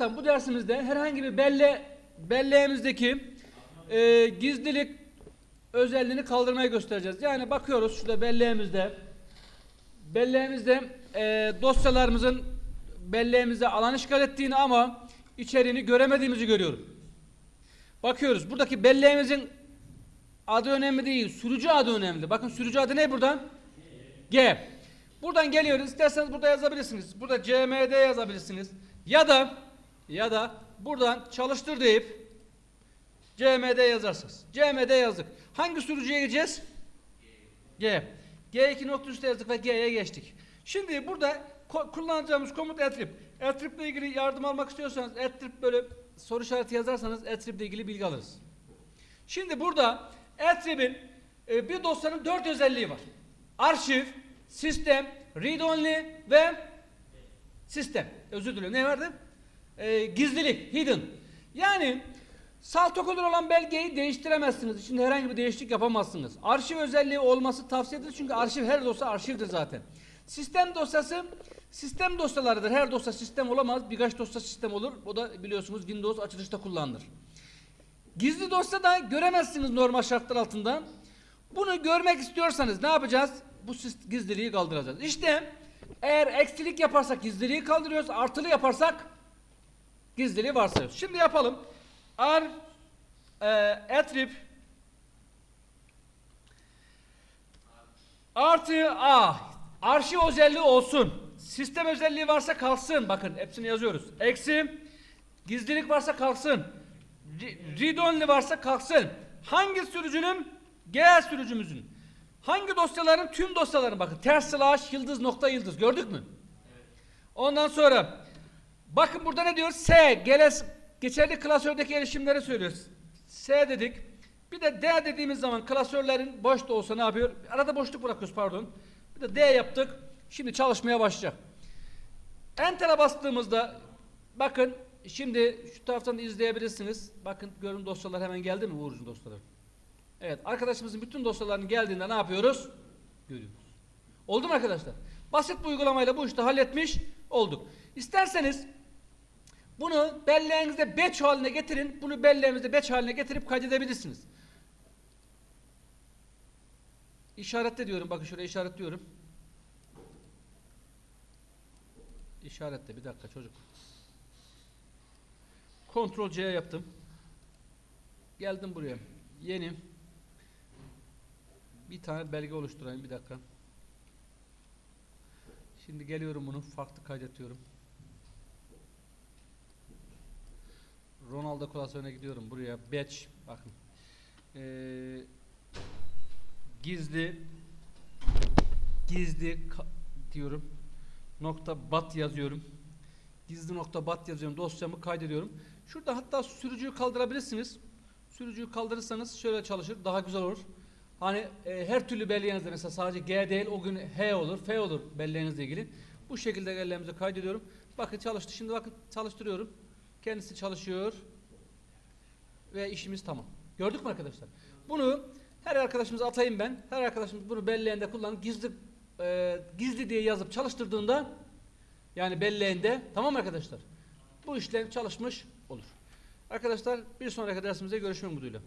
Bu dersimizde herhangi bir belle belleğimizdeki e, gizlilik özelliğini kaldırmayı göstereceğiz. Yani bakıyoruz şurada belleğimizde belleğimizde e, dosyalarımızın belleğimizde alan işgal ettiğini ama içeriğini göremediğimizi görüyorum. Bakıyoruz buradaki belleğimizin adı önemli değil sürücü adı önemli. Bakın sürücü adı ne buradan? G. Buradan geliyoruz. İsterseniz burada yazabilirsiniz. Burada CMD yazabilirsiniz. Ya da ya da buradan çalıştır deyip CMD yazarsınız. CMD yazdık. Hangi sürücüye gideceğiz? G. G2 nokta üstte yazdık ve G'ye geçtik. Şimdi burada ko- kullanacağımız komut attrib. Attrib ile ilgili yardım almak istiyorsanız attrib böyle soru işareti yazarsanız attrib ile ilgili bilgi alırız. Şimdi burada attrib'in e, bir dosyanın dört özelliği var. Arşiv, sistem, read only ve sistem. Özür dilerim. Ne vardı? Ee, gizlilik, hidden. Yani saltokodur olan belgeyi değiştiremezsiniz. İçinde herhangi bir değişiklik yapamazsınız. Arşiv özelliği olması tavsiye edilir çünkü arşiv her dosya arşivdir zaten. Sistem dosyası sistem dosyalarıdır. Her dosya sistem olamaz. Birkaç dosya sistem olur. O da biliyorsunuz Windows açılışta kullanılır. Gizli dosya da göremezsiniz normal şartlar altında. Bunu görmek istiyorsanız ne yapacağız? Bu gizliliği kaldıracağız. İşte eğer eksilik yaparsak gizliliği kaldırıyoruz, artılı yaparsak gizliliği varsayıyoruz. Şimdi yapalım. Ar e, attrib artı a arşiv özelliği olsun. Sistem özelliği varsa kalsın. Bakın hepsini yazıyoruz. Eksi gizlilik varsa kalsın. Re- Read only varsa kalksın. Hangi sürücünün? G sürücümüzün. Hangi dosyaların? Tüm dosyaların bakın. Ters slash yıldız nokta yıldız. Gördük mü? Ondan sonra bakın burada ne diyor? S. Geles, geçerli klasördeki erişimleri söylüyoruz. S dedik. Bir de D dediğimiz zaman klasörlerin boş da olsa ne yapıyor? Arada boşluk bırakıyoruz pardon. Bir de D yaptık. Şimdi çalışmaya başlayacak. Enter'a bastığımızda bakın şimdi şu taraftan da izleyebilirsiniz. Bakın görün dosyalar hemen geldi mi Uğur'un dosyaları? Evet arkadaşımızın bütün dosyalarının geldiğinde ne yapıyoruz? Görüyoruz. Oldu mu arkadaşlar? Basit bir uygulamayla bu işi halletmiş olduk. İsterseniz bunu belleğinizde batch haline getirin. Bunu belleğimizde batch haline getirip kaydedebilirsiniz. İşaretle diyorum. Bakın şuraya işaretliyorum. İşaretle bir dakika çocuk. Ctrl C yaptım. Geldim buraya. Yeni. Bir tane belge oluşturayım bir dakika. Şimdi geliyorum bunu farklı kaydediyorum. Ronaldo klasörüne gidiyorum buraya. Batch bakın. Ee, gizli gizli diyorum. Nokta bat yazıyorum. Gizli nokta bat yazıyorum. Dosyamı kaydediyorum. Şurada hatta sürücüyü kaldırabilirsiniz. Sürücüyü kaldırırsanız şöyle çalışır. Daha güzel olur. Hani e, her türlü belleğinizde mesela sadece G değil o gün H olur, F olur belleğinizle ilgili. Bu şekilde belleğimizi kaydediyorum. Bakın çalıştı. Şimdi bakın çalıştırıyorum. Kendisi çalışıyor. Ve işimiz tamam. Gördük mü arkadaşlar? Bunu her arkadaşımıza atayım ben. Her arkadaşımız bunu belleğinde kullanıp gizli e, gizli diye yazıp çalıştırdığında yani belleğinde tamam arkadaşlar? Bu işlem çalışmış olur. Arkadaşlar bir sonraki dersimizde görüşmek umuduyla.